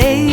Baby.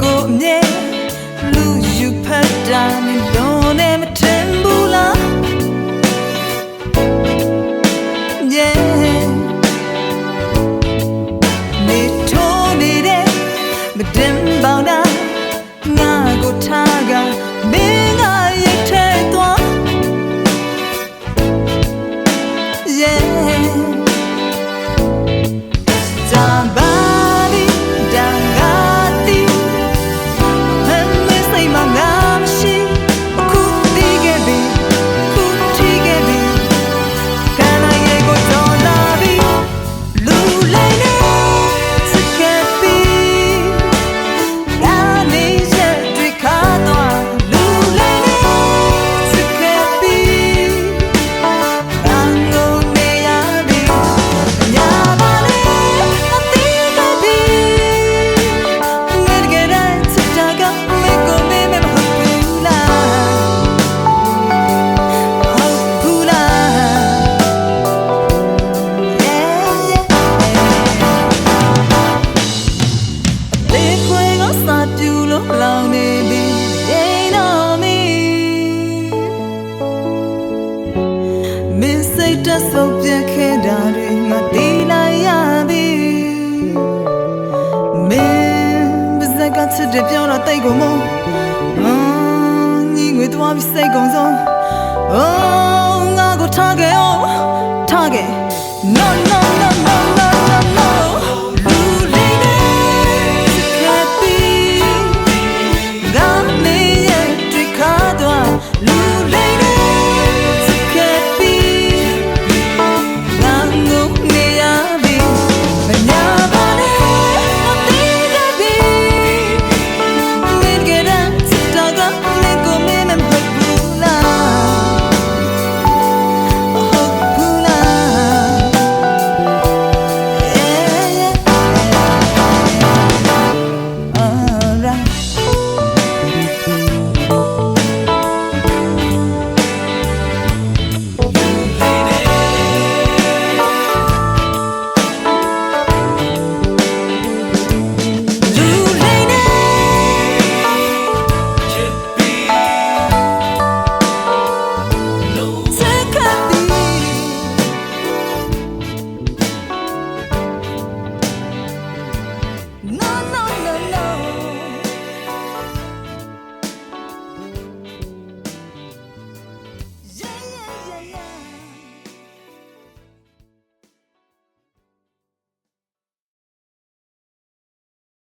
ကိုအမြဲလူယူဖတ်တာနေလုံးနဲ့မထင်ဘူးလား Yeah နေထိုးနေတဲ့မတင်ပေါင်း စိတ်တဆုပ်ပြက်ခဲ့တာတွေငါသိလိုက်ရပြီမင်းဘဇက်ကချစ်တဲ့ပြောင်းတော့တိတ်ကုန်မုန်းငါညီငွေသွားပြီးစိတ်ကုန်ဆုံး Oh ငါကိုထားခဲ့ Oh ထားခဲ့ No no